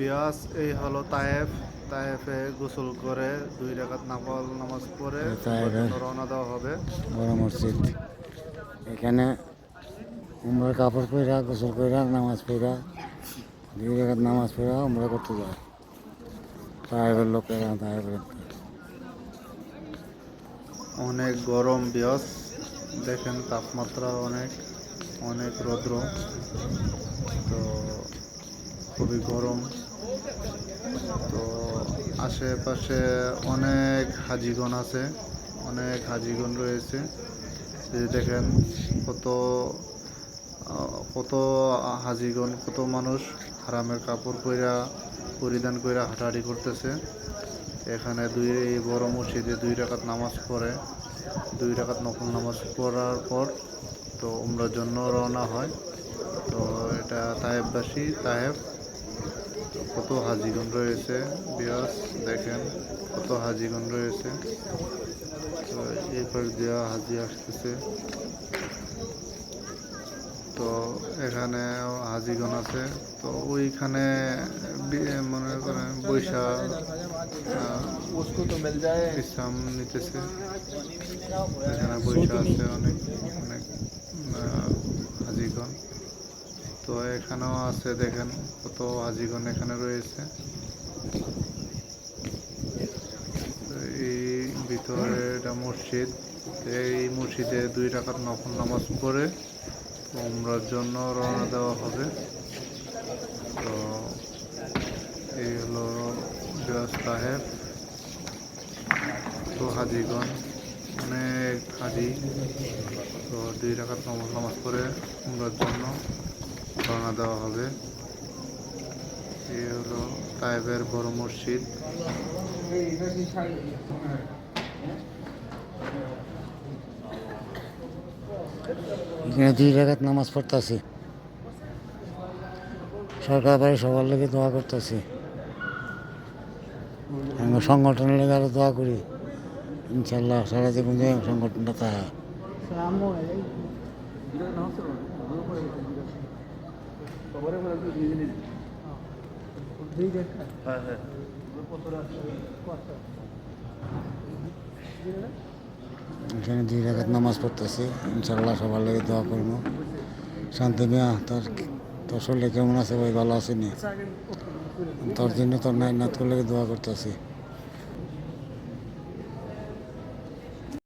বিয়াস এই হলো তায়েফ। তায়েফে গোসল করে দুই রাকাত নামাজ নামাজ পড়ে। রওনা দেওয়া হবে। বড় মসজিদ। এখানে উমরা কাপড় পরা গোসল কইরা নামাজ পড়া দুই রেখাত নামাজ পড়া উমরা করতে যায়। তাইবের লোকেরা তাইবের অনেক গরম বিয়াস দেখেন তাপমাত্রা অনেক অনেক রৌদ্র। তো খুবই গরম। তো আশেপাশে অনেক হাজিগণ আছে, অনেক হাজিগণ রয়েছে। এই যে দেখেন কত কত হাজিগণ, কত মানুষ হারামের কাপড় কইরা পরিধান কইরা হাঁটাহাঁটি করতেছে। এখানে দুই, এই বড় মসজিদে দুই রাকাত নামাজ পড়ে, দুই রাকাত নকল নামাজ পড়ার পর তো উমরার জন্য রওনা হয়। তো এটা তাহেববাসী তায়েব তো কত হাজিগুন রয়েছে? বিয়াস, দেখেন, কত হাজিগুন রয়েছে। তো এরপর দেওয়া হাজি আসতেছে। তো এখানে হাজিগণ আছে। তো ওইখানে মনে করেন, বৈশা নিতেছে। এখানে বৈশা আছে অনেক অনেক হাজিগণ। তো এখানেও আছে, দেখেন কত হাজিগণ এখানে রয়েছে। এই ভিতরে এটা মসজিদ, এই মসজিদে দুই টাকার নফল নামাজ পড়ে উমরার জন্য রওনা দেওয়া হবে। তো এই হলো বিরাজ সাহেব তো হাজিগণ, অনেক হাজি। তো দুই রাখাত নামাজ নামাজ পড়ে উমরার জন্য রওনা দেওয়া হবে। এই হলো তাইবের বড় মসজিদ। এখানে দুই রেখাত নামাজ পড়তেছি। সরকার বাড়ি সবার লেগে দোয়া করতেছি। সংগঠনের লেগে আরও দোয়া করি। ইনশাল্লাহ সারা জীবন যে সংগঠনটা তাহা এখানে দুই রাখাত নামাজ পড়তেছি। ইনশাল্লাহ সবার লেগে দোয়া করব। শান্তি মিয়া তোর তোর শরীরে কেমন আছে ভাই? ভালো আছে নি? তোর জন্য তোর নাই না তোর লেগে দোয়া করতেছি।